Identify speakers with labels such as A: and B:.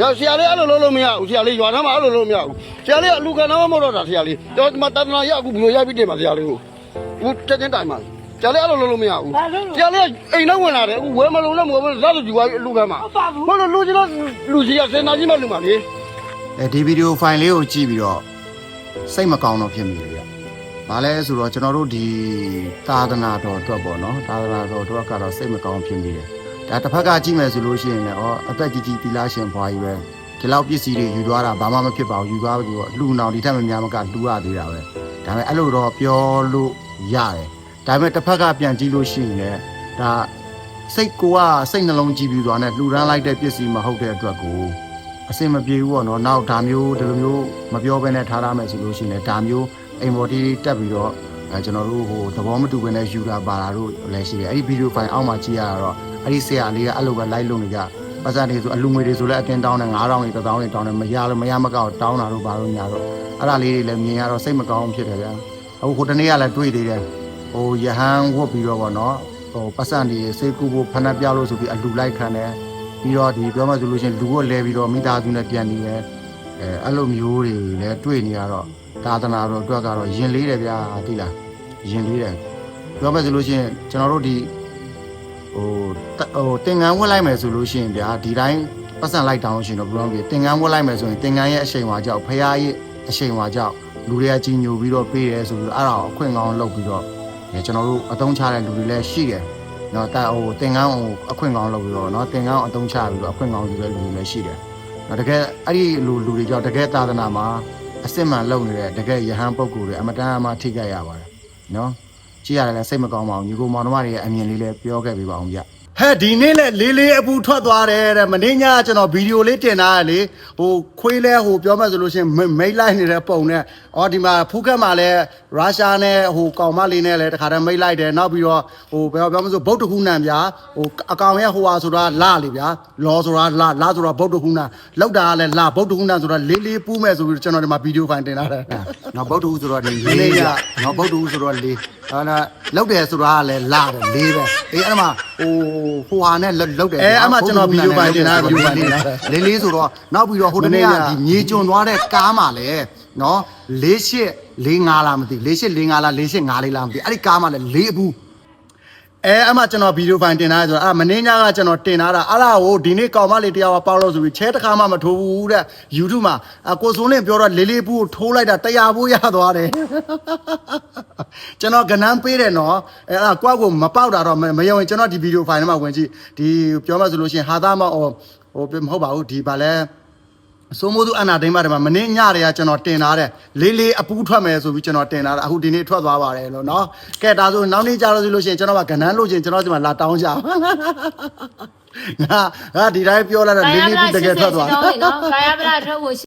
A: ညဆရာလေးအဲ့လိုလုပ်လို့မရဘူးဆရာလေးရွာသားမှာအဲ့လိုလုပ်မရဘူးဆရာလေးအလူခံတော့မဟုတ်တော့တာဆရာလေးတော့ဒီမှာတဒနာရအခုဘယ်လိုရပြီးတင်ပါဆရာလေးကိုအခုတက်တင်တိုင်မှာဆရာလေးအဲ့လိုလုပ်လို့မရဘူးဆရာလေးအိမ်တော့ဝင်လာတယ်အခုဝဲမလုံးနဲ့မဝဲမလုံးလက်ယူသွားအလူခံမှာဟုတ်လို့လူကြီးတော့လူကြီးကစင်နာကြီးမှလူမှာလေ
B: အဲဒီဗီဒီယိုဖိုင်လေးကိုကြည့်ပြီးတော့စိတ်မကောင်းတော့ဖြစ်မိတယ်ဗျ။ဘာလဲဆိုတော့ကျွန်တော်တို့ဒီသာသနာတော်အတွက်ပေါ့နော်သာသနာတော်အတွက်ကတော့စိတ်မကောင်းဖြစ်မိတယ်။ ဒါတစ်ဖက်ကကြည့်မယ်ဆိုလို့ရှိရင်လည်းဩအသက်ကြီးကြီးတီလာရှင်ဘွားကြီးပဲဒီလောက်ပစ္စည်းတွေယူသွားတာဘာမှမဖြစ်ပါဘူးယူသွားပြီးတော့လူနောင်ဒီထက်မများမကလူရသေးတာပဲ။ဒါပေမဲ့အဲ့လိုတော့ပြောလို့ရတယ်။ဒါပေမဲ့တစ်ဖက်ကပြန်ကြည့်လို့ရှိရင်လည်းဒါစိတ်ကိုကစိတ်နှလုံးကြည့်ပြီးသွားနဲ့လှူဒန်းလိုက်တဲ့ပစ္စည်းမဟုတ်တဲ့အတွက်ကိုအစင်မပြေဘူးပေါ့နော်နောက်ဒါမျိုးဒီလိုမျိုးမပြောဘဲနဲ့ထားရမယ်ဆိုလို့ရှိရင်လည်းဒါမျိုးအိမ်မော်တီတက်ပြီးတော့ အဲကျွန်တော်တို့ဟိုသဘောမတူဘဲနဲ့ယူတာပါတာတို့လည်းရှိတယ်အဲ့ဒီဗီဒီယိုဖိုင်အောက်မှာကြည့်ရတော့အဲ့ဒီဆရာလေးကအဲ့လိုပဲ live လုပ်နေကြပတ်စံတွေဆိုအလူငွေတွေဆိုလည်းအတင်းတောင်းတယ်9000တွေ1000တွေတောင်းတယ်မရလို့မရမကောက်တောင်းတာတို့ဘာလို့ညာတော့အဲ့ဒါလေးတွေလည်းမြင်ရတော့စိတ်မကောင်းဖြစ်တယ်ဗျာအခုဟိုတနေ့ကလည်းတွေ့သေးတယ်ဟိုယဟန်ဝတ်ပြီးတော့ဗောနော်ဟိုပတ်စံတွေစိတ်ကူဖို့ဖဏပြလို့ဆိုပြီးအလူလိုက်ခံတယ်ပြီးတော့ဒီပြောမှဆိုလို့ရှိရင်လူကိုလဲပြီးတော့မိသားစုနဲ့ပြန်နေရဲအဲအဲ့လိုမျိုးတွေလည်းတွေ့နေရတော့သာသနာတော်အတွက်ကတော့ယင်လေးတယ်ဗျာသိလား ယင်လေးတယ်ပြောမှဆိုလို့ရှိရင်ကျွန်တော်တို့ဒီဟိုတဟိုတင်ငန်းဝတ်လိုက်မယ်ဆိုလို့ရှိရင်ဗျာဒီတိုင်းပတ်စံလိုက်တောင်းလို့ရှိရင်တော့ဘယ်လိုလဲတင်ငန်းဝတ်လိုက်မယ်ဆိုရင်တင်ငန်းရဲ့အချိန်ဝါကြောက်ဖရားရဲ့အချိန်ဝါကြောက်လူတွေကကြီးညိုပြီးတော့ပေးတယ်ဆိုပြီးတော့အဲ့ဒါကိုအခွင့်ကောင်းလုပ်ပြီးတော့အဲကျွန်တော်တို့အသုံးချတဲ့လူတွေလည်းရှိတယ်နော်တာဟိုတင်ကန်းဟိုအခွင့်ကောင်းလုပ်ပြီးတော့နော်တင်ကန်းအတုံးချပြီးတော့အခွင့်ကောင်းယူတဲ့လူတွေလည်းရှိတယ်နော်တကယ်အဲ့ဒီလူလူတွေကြောင့်တကယ်သာသနာမှာအစစ်မှန်လုပ်နေတဲ့တကယ်ယဟန်ပုဂ္ဂိုလ်တွေအမတန်အမှထိခိုက်ရပါတယ် နော်ကြည့်ရတယ်လည်းစိတ်မကောင်းပါဘူးညီကိုမောင်နှမတွေရဲ့အမြင်လေးလည်းပြောခဲ့ပေးပါအောင်ဗျ ဟဲ့ဒီနေ့လည်းလေးလေးအပူထွက်သွားတယ်တဲ့မင်းညကျွန်တော်ဗီဒီယိုလေးတင်ထားရလေဟိုခွေးလဲဟိုပြောမှဆိုလို့ရှိရင်မိတ်လိုက်နေတဲ့ပုံနဲ့အော်ဒီမှာဖူးခက်မှာလည်းရုရှားနဲ့ဟိုကောင်မလေးနဲ့လည်းတခါတည်းမိတ်လိုက်တယ်နောက်ပြီးတော့ဟိုပြောပြောမှဆိုဗုဒ္ဓခုနံဗျာဟိုအကောင်ရဲ့ဟိုဟာဆိုတာလာလေဗျာလောဆိုတာလာလာဆိုတာဗုဒ္ဓခုနံလောက်တာကလည်းလာဗုဒ္ဓခုနံဆိုတာလေးလေးပူးမဲ့ဆိုပြီးကျွန်တော်ဒီမှာဗီဒီယိုဖိုင်တင်ထားတယ်နော်ဗုဒ္ဓခုဆိုတော့ဒီလေးရနော်ဗုဒ္ဓခုဆိုတော့လေးဟာလား လောက်တယ်ဆိုတာကလည်းလာတယ်လေးပဲအေးအဲ့မှာဟိုဟိုဟာနဲ့လောက်တယ်
C: အဲအဲ့မှာကျွန်တော်ဗီဒီယိုဖိုင်တင်ထားတာ
B: ဗီဒီယိုဖိုင်တင်ထားလေးလေးဆိုတော့နောက်ပြီးတော့ဟိုတနေ့ကဒီမြေကျွံသွားတဲ့ကားမှာလေနော်၄၈၄၅လားမသိ၄၈၄၅လား၄၈၅လေးလားမသိအဲ့ဒီကားမှာလေ၄အဘူး
C: အဲအမှကျွန်တော်ဗီဒီယိုဖိုင်တင်ထားတယ်ဆိုတော့အဲ့မင်းညကကျွန်တော်တင်ထားတာအဲ့ဒါကိုဒီနေ့ကောင်မလေးတယောက်ကပေါက်လို့ဆိုပြီးချဲတစ်ခါမှမထိုးဘူးတဲ့ YouTube မှာအကိုစိုးလင်းပြောတော့လေးလေးပူကိုထိုးလိုက်တာတရားဖို့ရသွားတယ်ကျွန်တော်ကနန်းပေးတယ်နော်အဲအဲ့ဒါကွာကိုမပေါက်တာတော့မမယုံရင်ကျွန်တော်ဒီဗီဒီယိုဖိုင်ထဲမှာဝင်ကြည့်ဒီပြောမှဆိုလို့ရှိရင်ဟာသားမအော်ဟိုမဟုတ်ပါဘူးဒီဗာလဲ စိုးမိုးသူအနာဒိမ့်ပါတယ်မှာမင်းညတွေကကျွန်တော်တင်ထားတယ်လေးလေးအပူးထွက်မယ်ဆိုပြီးကျွန်တော်တင်ထားတာအခုဒီနေ့ထွက်သွားပါတယ်လို့နော်ကဲဒါဆိုနောက်နေ့ကျတော့ဆိုလို့ရှိရင်ကျွန်တော်ကကနန်းလို့ချင်းကျွန်တော်ဒီမှာလာတောင်းကြအောင်ငါငါဒီတိုင်းပြောလိုက်တော့လေးလေးပြီးတကယ်ထွက်သွား
D: နော်ကာယပရထွက်ဖို့